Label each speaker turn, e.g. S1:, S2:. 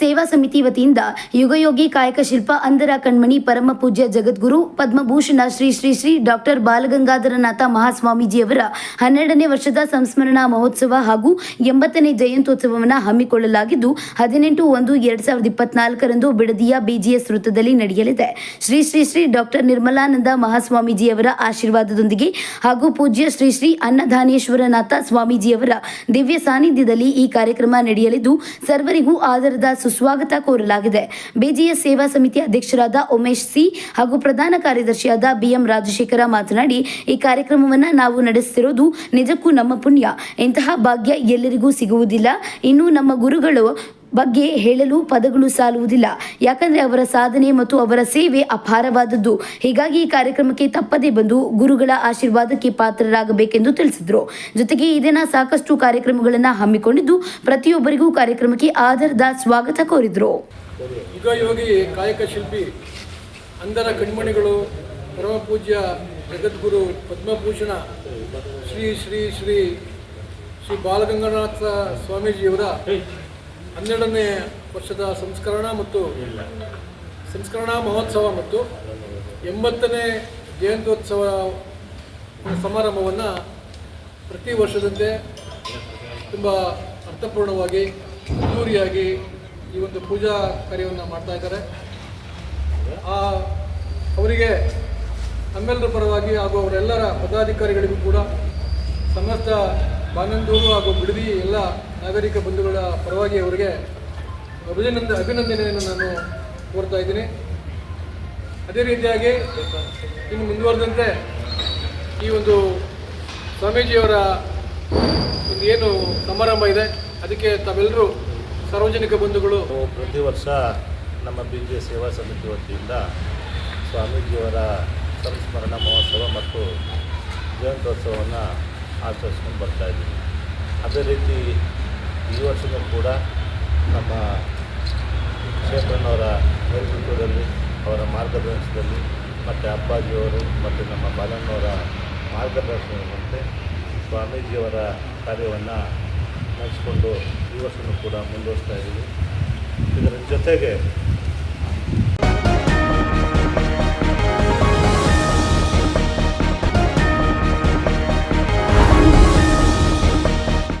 S1: ಸೇವಾ ಸಮಿತಿ ವತಿಯಿಂದ ಯುಗಯೋಗಿ ಕಾಯಕ ಶಿಲ್ಪ ಅಂಧರ ಕಣ್ಮಣಿ ಪರಮ ಪೂಜ್ಯ ಜಗದ್ಗುರು ಪದ್ಮಭೂಷಣ ಶ್ರೀ ಶ್ರೀ ಶ್ರೀ ಡಾಕ್ಟರ್ ಬಾಲಗಂಗಾಧರನಾಥ ಮಹಾಸ್ವಾಮೀಜಿಯವರ ಹನ್ನೆರಡನೇ ವರ್ಷದ ಸಂಸ್ಮರಣಾ ಮಹೋತ್ಸವ ಹಾಗೂ ಎಂಬತ್ತನೇ ಜಯಂತ್ಯೋತ್ಸವವನ್ನು ಹಮ್ಮಿಕೊಳ್ಳಲಾಗಿದ್ದು, ಹದಿನೆಂಟು ಒಂದು ಎರಡ್ ಸಾವಿರದ ಇಪ್ಪತ್ನಾಲ್ಕರಂದು ಬಿಡದಿಯ ಬಿಜಿಎಸ್ ವೃತ್ತದಲ್ಲಿ ನಡೆಯಲಿದೆ. ಶ್ರೀ ಶ್ರೀ ಶ್ರೀ ಡಾಕ್ಟರ್ ನಿರ್ಮಲಾನಂದ ಮಹಾಸ್ವಾಮೀಜಿಯವರ ಆಶೀರ್ವಾದದೊಂದಿಗೆ ಹಾಗೂ ಪೂಜ್ಯ ಶ್ರೀ ಶ್ರೀ ಅನ್ನಧಾನೇಶ್ವರನಾಥ ಸ್ವಾಮೀಜಿಯವರ ದಿವ್ಯ ಸಾನ್ನಿಧ್ಯದಲ್ಲಿ ಈ ಕಾರ್ಯಕ್ರಮ ನಡೆಯಲಿದ್ದು, ಸರ್ವರಿಗೂ ಆದರದ ಸುಸ್ವಾಗತ ಕೋರಲಾಗಿದೆ. ಬಿಜಿಎಸ್ ಸೇವಾ ಸಮಿತಿ ಅಧ್ಯಕ್ಷರಾದ ಉಮೇಶ್ ಸಿ ಹಾಗೂ ಪ್ರಧಾನ ಕಾರ್ಯದರ್ಶಿಯಾದ ಬಿಎಂ ರಾಜಶೇಖರ ಮಾತನಾಡಿ, ಈ ಕಾರ್ಯಕ್ರಮವನ್ನು ನಾವು ನಡೆಸುತ್ತಿರುವುದು ನಿಜಕ್ಕೂ ನಮ್ಮ ಪುಣ್ಯ. ಇಂತಹ ಭಾಗ್ಯ ಎಲ್ಲರಿಗೂ ಸಿಗುವುದಿಲ್ಲ. ಇನ್ನು ನಮ್ಮ ಗುರುಗಳು ಬಗ್ಗೆ ಹೇಳಲು ಪದಗಳು ಸಾಲುವುದಿಲ್ಲ. ಯಾಕಂದ್ರೆ ಅವರ ಸಾಧನೆ ಮತ್ತು ಅವರ ಸೇವೆ ಅಪಾರವಾದದ್ದು. ಹೀಗಾಗಿ ಈ ಕಾರ್ಯಕ್ರಮಕ್ಕೆ ತಪ್ಪದೇ ಬಂದು ಗುರುಗಳ ಆಶೀರ್ವಾದಕ್ಕೆ ಪಾತ್ರರಾಗಬೇಕೆಂದು ತಿಳಿಸಿದರು. ಜೊತೆಗೆ ಈ ಸಾಕಷ್ಟು ಕಾರ್ಯಕ್ರಮಗಳನ್ನು ಹಮ್ಮಿಕೊಂಡಿದ್ದು ಪ್ರತಿಯೊಬ್ಬರಿಗೂ ಕಾರ್ಯಕ್ರಮಕ್ಕೆ ಆಧಾರದ ಸ್ವಾಗತ ಕೋರಿದರು.
S2: ಶಿಲ್ಪಿ ಅಂಧರ ಕಣ್ಮಣಿಗಳು ಪರಮ ಪೂಜ್ಯ ಜಗದ್ಗುರು ಪದ್ಮಭೂಷಣ ಶ್ರೀ ಶ್ರೀ ಶ್ರೀ ಶ್ರೀ ಬಾಲಗಂಗಾನಾಥ ಸ್ವಾಮೀಜಿಯವರ ಹನ್ನೆರಡನೇ ವರ್ಷದ ಸಂಸ್ಕರಣ ಮತ್ತು ಸಂಸ್ಕರಣಾ ಮಹೋತ್ಸವ ಮತ್ತು ಎಂಬತ್ತನೇ ಜಯಂತ್ಯೋತ್ಸವ ಸಮಾರಂಭವನ್ನು ಪ್ರತಿ ವರ್ಷದಂತೆ ತುಂಬ ಅರ್ಥಪೂರ್ಣವಾಗಿ ಅದ್ದೂರಿಯಾಗಿ ಈ ಒಂದು ಪೂಜಾ ಕಾರ್ಯವನ್ನು ಮಾಡ್ತಾ ಇದ್ದಾರೆ. ಆ ಅವರಿಗೆ ನಮ್ಮೆಲ್ಲರ ಪರವಾಗಿ ಹಾಗೂ ಅವರೆಲ್ಲರ ಪದಾಧಿಕಾರಿಗಳಿಗೂ ಕೂಡ ಸಮಸ್ತ ಬಾನಂದೂರು ಹಾಗೂ ಬಿಡದಿ ಎಲ್ಲ ನಾಗರಿಕ ಬಂಧುಗಳ ಪರವಾಗಿ ಅವರಿಗೆ ಅಭಿನಂದ, ಅಭಿನಂದನೆಯನ್ನು ನಾನು ಕೋರ್ತಾ ಇದ್ದೀನಿ. ಅದೇ ರೀತಿಯಾಗಿ ಇನ್ನು ಮುಂದುವರೆದಂತೆ ಈ ಒಂದು ಸ್ವಾಮೀಜಿಯವರ ಒಂದು ಏನು ಸಮಾರಂಭ ಇದೆ, ಅದಕ್ಕೆ ತಾವೆಲ್ಲರೂ ಸಾರ್ವಜನಿಕ ಬಂಧುಗಳು.
S3: ಪ್ರತಿ ವರ್ಷ ನಮ್ಮ ಬಿ ಜೆ ಸೇವಾ ಸಮಿತಿ ವತಿಯಿಂದ ಸ್ವಾಮೀಜಿಯವರ ಸಂಸ್ಮರಣ ಮಹೋತ್ಸವ ಮತ್ತು ಜಯಂತ್ಯೋತ್ಸವವನ್ನು ಆಚರಿಸ್ಕೊಂಡು ಬರ್ತಾ ಇದ್ದೀವಿ. ಅದೇ ರೀತಿ ಈ ವರ್ಷವೂ ಕೂಡ ನಮ್ಮ ಕ್ಷೇತ್ರನವರ ನೇತೃತ್ವದಲ್ಲಿ, ಅವರ ಮಾರ್ಗದರ್ಶನದಲ್ಲಿ ಮತ್ತು ಅಪ್ಪಾಜಿಯವರು ಮತ್ತು ನಮ್ಮ ಬಾಲಣ್ಣವರ ಮಾರ್ಗದರ್ಶನದಂತೆ ಸ್ವಾಮೀಜಿಯವರ ಕಾರ್ಯವನ್ನು ನಡೆಸಿಕೊಂಡು ಈ ವರ್ಷವೂ ಕೂಡ ಮುಂದುವರಿಸ್ತಾ ಇದ್ದೀವಿ. ಇದರ ಜೊತೆಗೆ